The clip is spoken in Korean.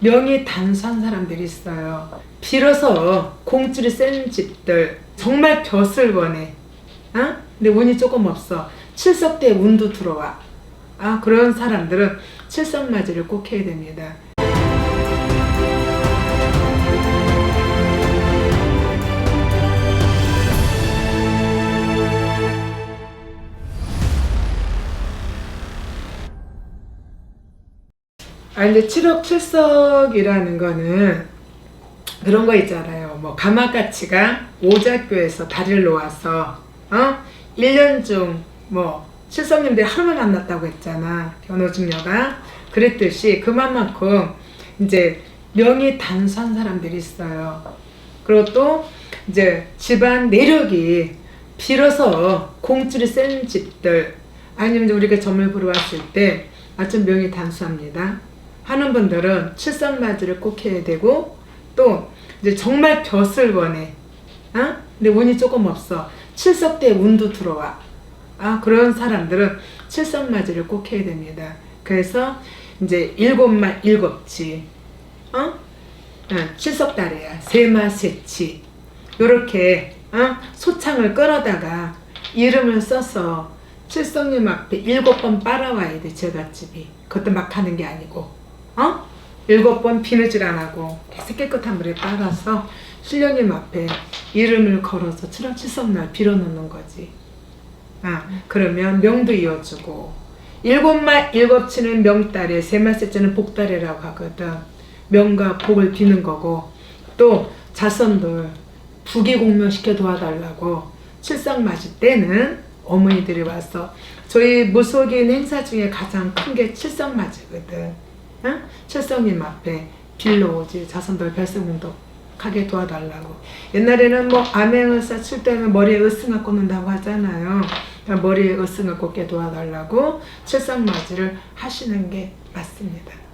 명이 단수한 사람들이 있어요. 빌어서 공줄이 센 집들 정말 벼슬 원해. 어? 근데 운이 조금 없어. 칠석 때 운도 들어와. 아 그런 사람들은 칠석 맞이를 꼭 해야 됩니다. 아 근데 7억 7석이라는 거는 그런 거 있잖아요. 뭐 가마가치가 오작교에서 다리를 놓아서 어? 1년 중뭐 칠성님들이 하루만 만났다고 했잖아. 변호중녀가 그랬듯이 그만큼 이제 명이 단수한 사람들이 있어요. 그리고 또 이제 집안 내력이 빌어서 공줄이 센 집들 아니면 우리가 점을 보러 왔을 때 아좀 명이 단수합니다. 하는 분들은 칠성맞이를 꼭 해야 되고 또 이제 정말 벼슬 원해. 어? 근데 운이 조금 없어. 칠석 때 운도 들어와. 아 그런 사람들은 칠성맞이를 꼭 해야 됩니다. 그래서 이제 일곱만 일곱치, 어? 어, 칠석다리야, 세마세치, 요렇게 어? 소창을 끌어다가 이름을 써서 칠성님 앞에 일곱 번 빨아와야 돼 제갓집이. 그것도 막 하는 게 아니고, 어? 일곱 번 비느질 안 하고 계속 깨끗한 물에 빨아서 신령님 앞에 이름을 걸어서 칠월 칠성날 빌어놓는 거지. 아, 그러면 명도 이어주고 일곱만 일곱치는 명달에 세마세째는 복달이라고 하거든. 명과 복을 비는 거고 또 자손들 부귀 공명시켜 도와달라고 칠상 맞을 때는 어머니들이 와서 저희 무속인 행사 중에 가장 큰 게 칠성 맞이거든. 응? 칠성님 앞에 빌러오지 자손들 별승운동 하게 도와달라고. 옛날에는 뭐 암행을사 칠 때는 머리에 으승을 꽂는다고 하잖아요. 그러니까 머리에 으승을 꽂게 도와달라고 칠성 맞이를 하시는 게 맞습니다.